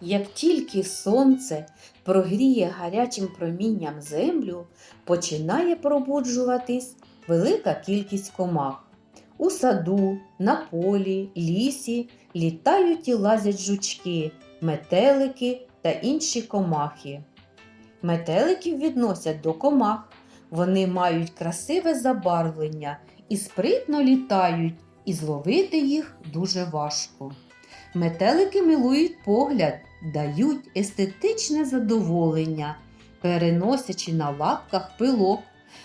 Як тільки сонце прогріє гарячим промінням землю, починає пробуджуватись велика кількість комах. У саду, на полі, лісі літають і лазять жучки, метелики та інші комахи. Метеликів відносять до комах. Вони мають красиве забарвлення і спритно літають, і зловити їх дуже важко. Метелики милують погляд, дають естетичне задоволення, переносячи на лапках пилок,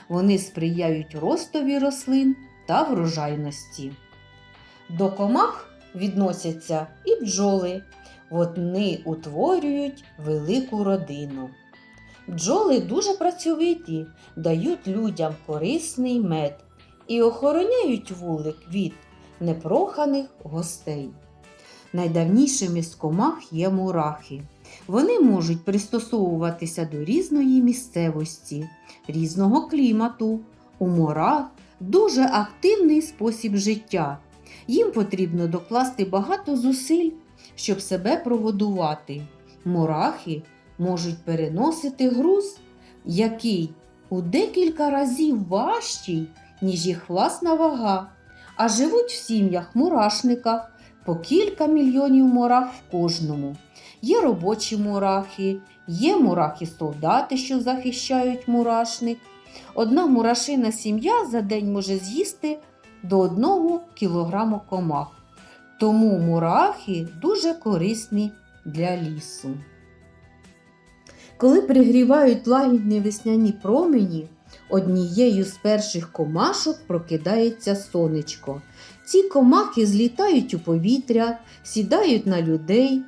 вони сприяють ростові рослин та врожайності. До комах відносяться і бджоли. Вони утворюють велику родину. Бджоли дуже працьовиті, дають людям корисний мед і охороняють вулик від непроханих гостей. Найдавнішими з комах є мурахи. Вони можуть пристосовуватися до різної місцевості, різного клімату. У мурах дуже активний спосіб життя. Їм потрібно докласти багато зусиль, щоб себе прогодувати. Мурахи можуть переносити груз, який у декілька разів важчий, ніж їх власна вага, а живуть в сім'ях мурашниках по кілька мільйонів мурах в кожному. Є робочі мурахи, є мурахи-солдати, що захищають мурашник. Одна мурашина сім'я за день може з'їсти до 1 кілограму комах. Тому мурахи дуже корисні для лісу. Коли пригрівають лагідні весняні промені, однією з перших комашок прокидається сонечко. Ці комахи злітають у повітря, сідають на людей,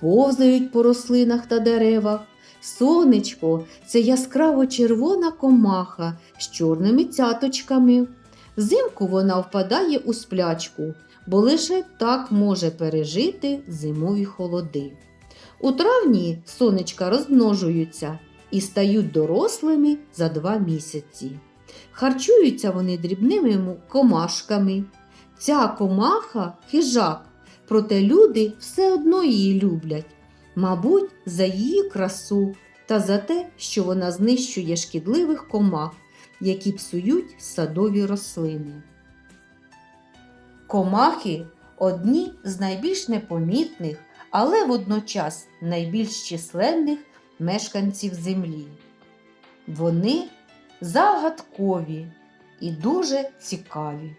повзають по рослинах та деревах. Сонечко це яскраво червона комаха з чорними цяточками. Взимку вона впадає у сплячку, бо лише так може пережити зимові холоди. У травні сонечка розмножуються і стають дорослими за два місяці. Харчуються вони дрібними комашками. Ця комаха хижак, проте люди все одно її люблять, мабуть, за її красу та за те, що вона знищує шкідливих комах, які псують садові рослини. Комахи одні з найбільш непомітних, але водночас найбільш численних мешканців землі. Вони загадкові і дуже цікаві.